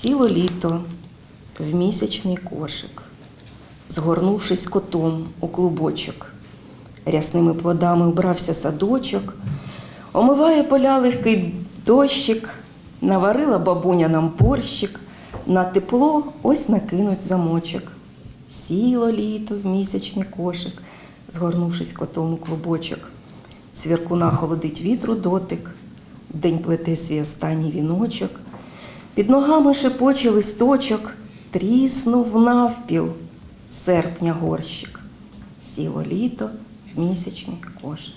Сіло літо в місячний кошик, згорнувшись котом у клубочок, рясними плодами убрався садочок, омиває поля легкий дощик, наварила бабуня нам борщик, на тепло ось накинуть замочок. Сіло літо в місячний кошик, згорнувшись котом у клубочок. Цвіркуна холодить вітру дотик, день плете свій останній віночок. Під ногами шепоче листочок, тріснув навпіл серпня горщик. Сіло літо в місячний кошик.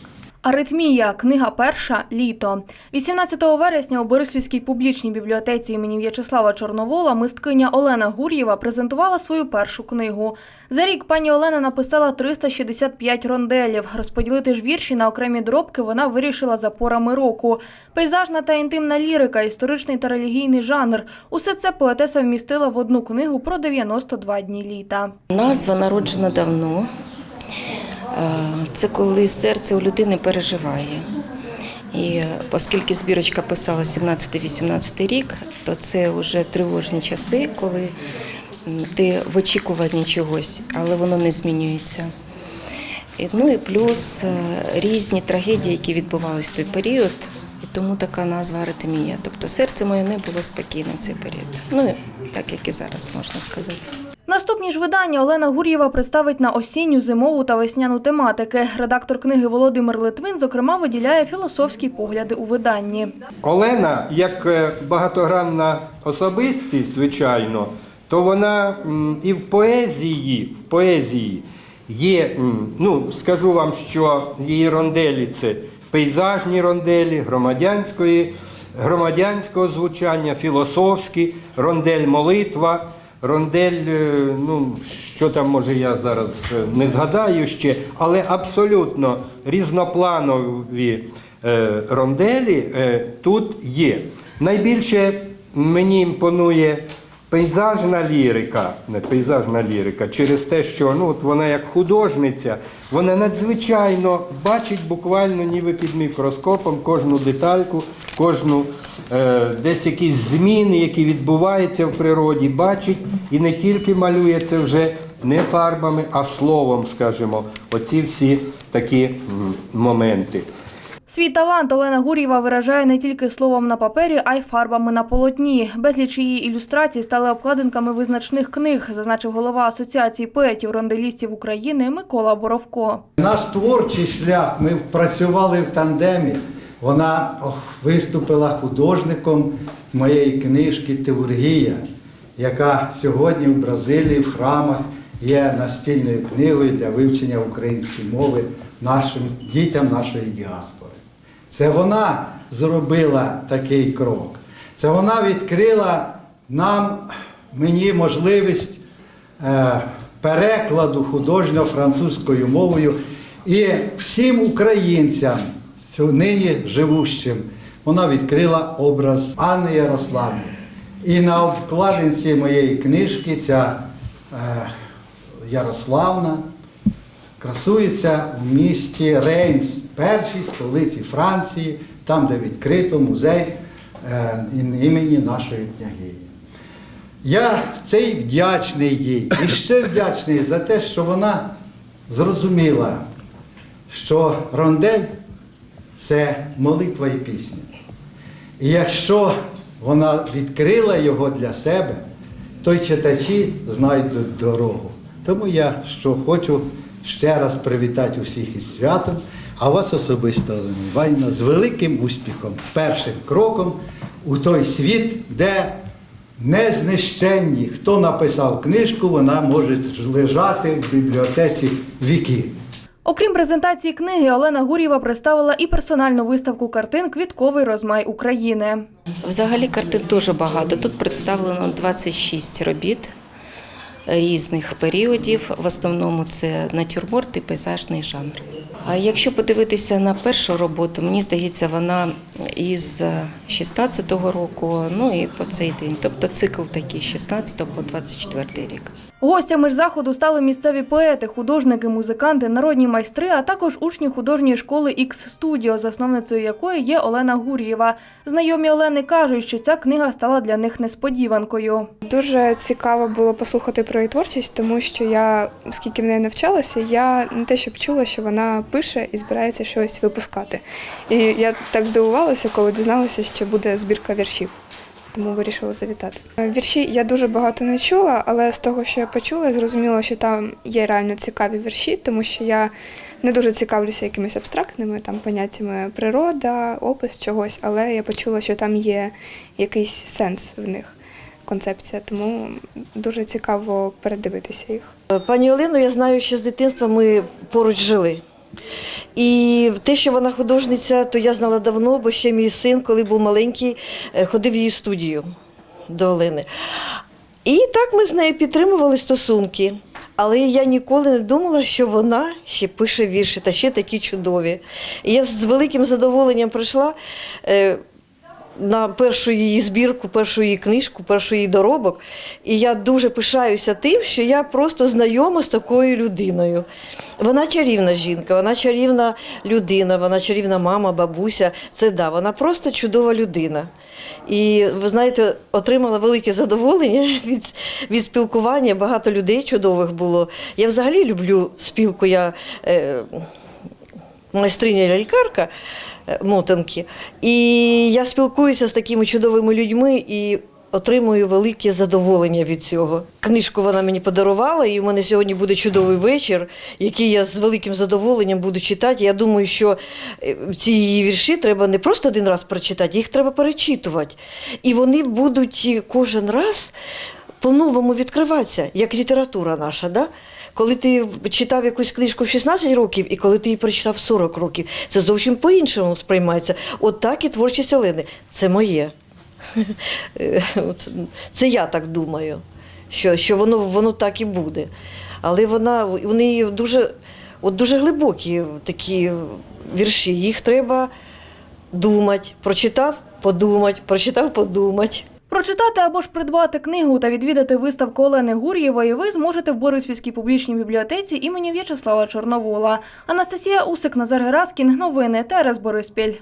Аритмія, книга перша, літо. 18 вересня у Борисвівській публічній бібліотеці імені В'ячеслава Чорновола мисткиня Олена Гур'єва презентувала свою першу книгу. За рік пані Олена написала 365 ронделів. Розподілити ж вірші на окремі дробки вона вирішила за порами року. Пейзажна та інтимна лірика, історичний та релігійний жанр. Усе це поетеса вмістила в одну книгу про 92 дні літа. Назва народжена давно. Е, Це коли серце у людини переживає. І е, оскільки збірочка писала 17-18 рік, то це вже тривожні часи, коли ти в очікуванні чогось, але воно не змінюється. Ну і плюс е, різні трагедії, які відбувалися в той період, і тому така назва аритмія. Тобто серце моє не було спокійне в цей період. Ну, так як і зараз можна сказати. Наступні ж видання Олена Гур'єва представить на осінню, зимову та весняну тематики. Редактор книги Володимир Литвин, зокрема, виділяє філософські погляди у виданні. Олена, як е, багатогранна особистість, звичайно, то вона і в поезії, в поезії є, ну скажу вам, що її ронделі це пейзажні ронделі, громадянської, громадянського звучання, філософські, рондель молитва. Рондель, е, ну що там може я зараз е, не згадаю ще, але абсолютно різнопланові е, ронделі тут є. Найбільше мені імпонує пейзажна лірика, не пейзажна лірика, через те, що ну, от вона як художниця, вона надзвичайно бачить буквально ніби під мікроскопом кожну детальку, кожну е, десь якісь зміни, які відбуваються в природі, бачить і не тільки малює це вже не фарбами, а словом, скажімо, оці всі такі моменти. Свій талант Олена Гур'єва виражає не тільки словом на папері, а й фарбами на полотні. Безліч її ілюстрацій стали обкладинками визначних книг, зазначив голова Асоціації поетів-ронделістів України Микола Боровко. Наш творчий шлях, ми працювали в тандемі. Вона виступила художником моєї книжки Теургія, яка сьогодні в Бразилії в храмах є настільною книгою для вивчення української мови нашим дітям нашої діаспори. Це вона зробила такий крок. Це вона відкрила нам, мені можливість е, перекладу художнього французькою мовою і всім українцям, нині живущим, вона відкрила образ Анни Ярославни. І на обкладинці моєї книжки ця е, Ярославна красується у місті Реймс, першій столиці Франції, там, де відкрито музей е, імені нашої княгині. Я цей вдячний їй і ще вдячний за те, що вона зрозуміла, що рондель це молитва і пісня. І якщо вона відкрила його для себе, то й читачі знайдуть дорогу. Тому я що хочу ще раз привітати усіх із святом, а вас особисто, Олена з великим успіхом, з першим кроком у той світ, де незнищенні, хто написав книжку, вона може лежати в бібліотеці віків. Окрім презентації книги, Олена Гур'єва представила і персональну виставку картин Квітковий розмай України. Взагалі картин дуже багато. Тут представлено 26 робіт різних періодів. В основному це натюрморт і пейзажний жанр. А якщо подивитися на першу роботу, мені здається, вона із 16-го року, ну і по цей день. Тобто цикл такий 16 по 24 рік. Гостями ж заходу стали місцеві поети, художники, музиканти, народні майстри, а також учні художньої школи X Studio, засновницею якої є Олена Гур'єва. Знайомі Олени кажуть, що ця книга стала для них несподіванкою. Дуже цікаво було послухати про її творчість, тому що я, скільки в неї навчалася, я не те, щоб чула, що вона пише і збирається щось випускати. І я так здивувалася, коли дізналася, що буде збірка віршів. Тому вирішила завітати. Вірші я дуже багато не чула, але з того, що я почула, я зрозуміла, що там є реально цікаві вірші, тому що я не дуже цікавлюся якимись абстрактними там поняттями природа, опис чогось, але я почула, що там є якийсь сенс в них концепція, тому дуже цікаво передивитися їх. Пані Олену я знаю, що з дитинства ми поруч жили. І те, що вона художниця, то я знала давно, бо ще мій син, коли був маленький, е, ходив в її студію до Олени. І так ми з нею підтримували стосунки. Але я ніколи не думала, що вона ще пише вірші та ще такі чудові. І я з великим задоволенням прийшла. На першу її збірку, першу її книжку, першу її доробок. І я дуже пишаюся тим, що я просто знайома з такою людиною. Вона чарівна жінка, вона чарівна людина, вона чарівна мама, бабуся. Це да, вона просто чудова людина. І ви знаєте, отримала велике задоволення від, від спілкування. Багато людей чудових було. Я взагалі люблю спілку. Я, е, майстриня лялькарка е, мотанки. І я спілкуюся з такими чудовими людьми і отримую велике задоволення від цього. Книжку вона мені подарувала, і в мене сьогодні буде чудовий вечір, який я з великим задоволенням буду читати. Я думаю, що е, ці її вірші треба не просто один раз прочитати, їх треба перечитувати. І вони будуть е, кожен раз по-новому відкриватися, як література наша. Да? Коли ти читав якусь книжку в 16 років, і коли ти її прочитав 40 років, це зовсім по-іншому сприймається. От так і творчість Олени. Це моє. Це я так думаю, що, що воно, воно так і буде. Але вона, вони дуже, от дуже глибокі такі вірші. Їх треба думати. Прочитав, подумати, прочитав, подумати. Прочитати або ж придбати книгу та відвідати виставку Олени Гур'євої ви зможете в Бориспільській публічній бібліотеці імені В'ячеслава Чорновола. Анастасія Усик, Назар Гераскін. Новини ТРС Бориспіль.